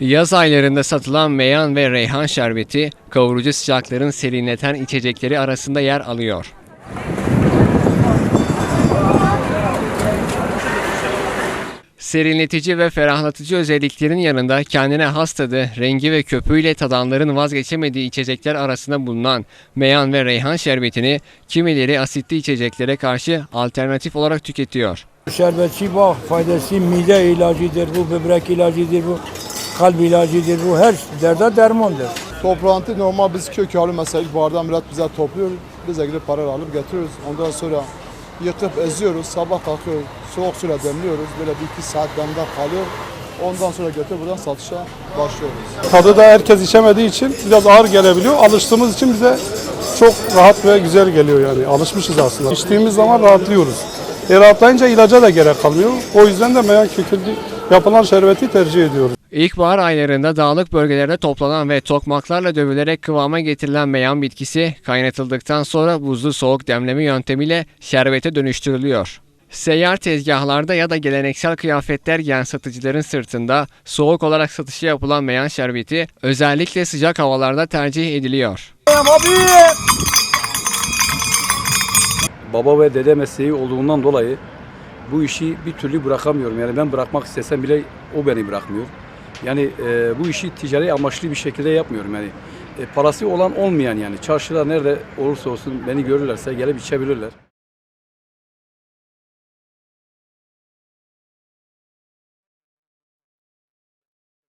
Yaz aylarında satılan meyan ve reyhan şerbeti kavurucu sıcakların serinleten içecekleri arasında yer alıyor. Serinletici ve ferahlatıcı özelliklerin yanında kendine has tadı, rengi ve köpüğüyle tadanların vazgeçemediği içecekler arasında bulunan meyan ve reyhan şerbetini kimileri asitli içeceklere karşı alternatif olarak tüketiyor. Şerbetçi bak faydası mide ilacıdır bu, böbrek ilacıdır bu, kalp ilacıdır bu, her derde dermandır. Toplantı normal biz kök halı mesela ilkbahardan millet bize topluyor. Biz de gidip para alıp getiriyoruz. Ondan sonra yıkıp eziyoruz. Sabah kalkıyoruz. Soğuk suyla demliyoruz. Böyle bir iki saat demde kalıyor. Ondan sonra götürüp buradan satışa başlıyoruz. Tadı da herkes içemediği için biraz ağır gelebiliyor. Alıştığımız için bize çok rahat ve güzel geliyor yani. Alışmışız aslında. İçtiğimiz zaman rahatlıyoruz. E rahatlayınca ilaca da gerek kalmıyor. O yüzden de meyan kökündü yapılan şerbeti tercih ediyoruz. İlkbahar aylarında dağlık bölgelerde toplanan ve tokmaklarla dövülerek kıvama getirilen meyan bitkisi kaynatıldıktan sonra buzlu soğuk demleme yöntemiyle şerbete dönüştürülüyor. Seyyar tezgahlarda ya da geleneksel kıyafetler giyen satıcıların sırtında soğuk olarak satışı yapılan meyan şerbeti özellikle sıcak havalarda tercih ediliyor. baba ve dede mesleği olduğundan dolayı bu işi bir türlü bırakamıyorum. Yani ben bırakmak istesem bile o beni bırakmıyor. Yani e, bu işi ticari amaçlı bir şekilde yapmıyorum. Yani e, parası olan olmayan yani çarşıda nerede olursa olsun beni görürlerse gelip içebilirler.